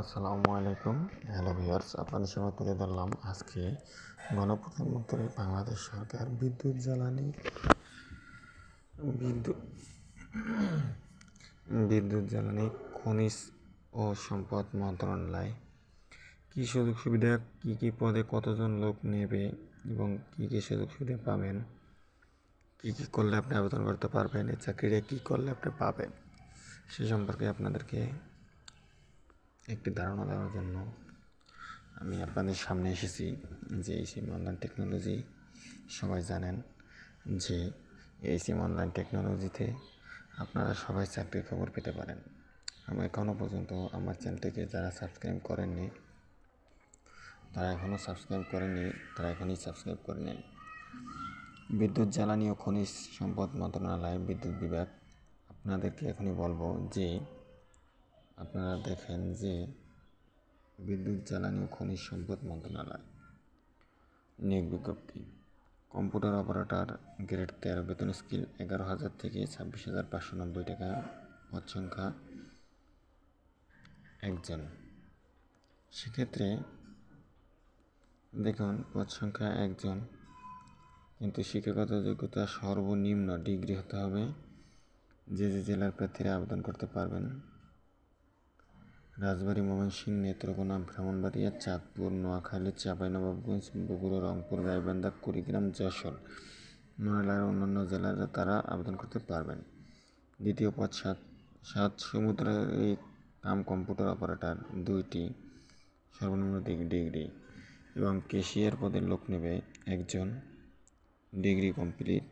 আসসালামু আলাইকুম। Hello viewers, আপনাদের সামনে তুলে ধরলাম আজকে গণপ্রধানমন্ত্রী বাংলাদেশ সরকার বিদ্যুৎ জ্বালানি, বিদ্যুৎ বিদ্যুৎ জ্বালানি, খনিজ ও সম্পদ মন্ত্রণালয়। কী সুযোগ সুবিধা, কী কী পদে কতজন লোক নেবে এবং কী কী সুযোগ সুবিধা পাবেন? কী কী করলে আপনি আবেদন করতে পারবেন? এই চাকরিটা কী করলে আপনি পাবেন? সে সম্পর্কে আপনাদেরকে একটি ধারণা দেওয়ার জন্য আমি আপনাদের সামনে এসেছি যে এই সিম অনলাইন টেকনোলজি, সবাই জানেন যে এই সিম অনলাইন টেকনোলজিতে আপনারা সবাই চাকরির খবর পেতে পারেন। আমি এখনও পর্যন্ত আমার চ্যানেলটিকে যারা সাবস্ক্রাইব করেননি, তারা এখনও সাবস্ক্রাইব করেননি, তারা এখনই সাবস্ক্রাইব করে নিন। বিদ্যুৎ, জ্বালানি ও খনিজ সম্পদ মন্ত্রণালয়, বিদ্যুৎ বিভাগ, আপনাদেরকে এখনই বলব যে আপনারা দেখেন যে বিদ্যুৎ, জ্বালানি ও খনিজ সম্পদ মন্ত্রণালয় নিয়োগ বিজ্ঞপ্তি। কম্পিউটার অপারেটর গ্রেড তেরো, বেতন স্কিল এগারো হাজার থেকে ছাব্বিশ হাজার পাঁচশো নব্বই টাকা পদ সংখ্যা একজন। সেক্ষেত্রে দেখুন, পদ সংখ্যা একজন। কিন্তু শিক্ষাগত যোগ্যতা সর্বনিম্ন ডিগ্রি হতে হবে। যে যে জেলার প্রার্থীরা আবেদন করতে পারবেন রাজবাড়ী, ময়মনসিংহ, নেত্রকোনা, ব্রাহ্মণবাড়িয়া, চাঁদপুর, নোয়াখালী, চাঁপাইনবাবগঞ্জ, বগুড়া, রংপুর, গাইবান্ধা, কুড়িগ্রাম, যশোর। নয়লার অন্যান্য জেলার তারা আবেদন করতে পারবেন। দ্বিতীয় পদ সাত সাত সমুদ্রের কাম কম্পিউটার অপারেটর, দুইটি সর্বনিম্ন ডিগ্রি এবং কেশিয়ার পদের লোক নেবে একজন। Degree complete.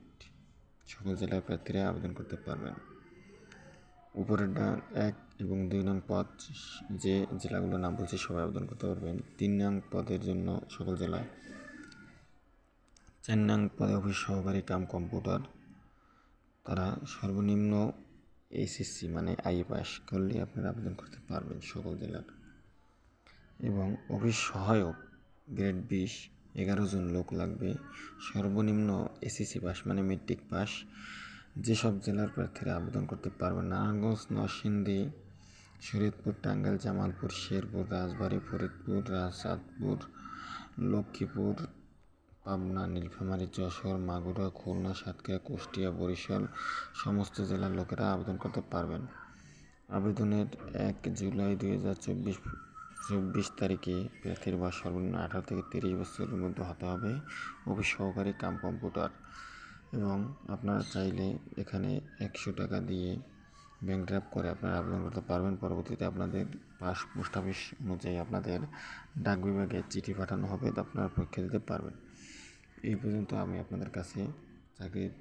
সকল জেলার প্রার্থীরা আবেদন করতে পারবেন। উপরের ডান এক এবং দুই নং পদ যে জেলাগুলোর নাম বলছি সবাই আবেদন করতে পারবেন। তিন নং পদের জন্য সকল জেলায়। চার নং পদে অফিস সহকারী কাম কম্পিউটার। তারা সর্বনিম্ন এইচএসসি মানে আই পাস করলে আপনারা আবেদন করতে পারবেন সকল জেলার। এবং অফিস সহায়ক গ্রেড বিশ, এগারো জন লোক লাগবে। সর্বনিম্ন এসএসসি পাস মানে মেট্রিক পাস যেসব জেলার প্রার্থীরা আবেদন করতে পারবেন নারায়ণগঞ্জ নরসিংদী, শরীয়তপুর, টাঙ্গাইল, জামালপুর, শেরপুর, রাজবাড়ী, ফরিদপুর রাজচাঁদপুর লক্ষ্মীপুর, পাবনা, নীলফামারী, যশোর, মাগুরা, খুলনা, সাতক্ষীরা, কুষ্টিয়া, বরিশাল সমস্ত জেলার লোকেরা আবেদন করতে পারবেন। আবেদনের এক জুলাই দুই হাজার চব্বিশ চব্বিশ তারিখে প্রার্থীর বয়স সর্বনিম্ন আঠারো থেকে তিরিশ বছরের মধ্যে হতে হবে। অফিস সহকারী কাম কম্পিউটার। এবং আপনারা চাইলে এখানে একশো টাকা দিয়ে ব্যাংক ড্রাফ্ট করে আপনারা আবেদন করতে পারবেন। পরবর্তীতে আপনাদের পাস পোস্ট অফিস অনুযায়ী আপনাদের ডাক বিভাগে চিঠি পাঠানো হবে, তো আপনারা পরীক্ষা দিতে পারবেন। এই পর্যন্ত আমি আপনাদের কাছে চাকরির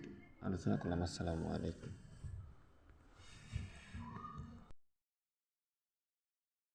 আলোচনা করলাম। আসসালামু আলাইকুম।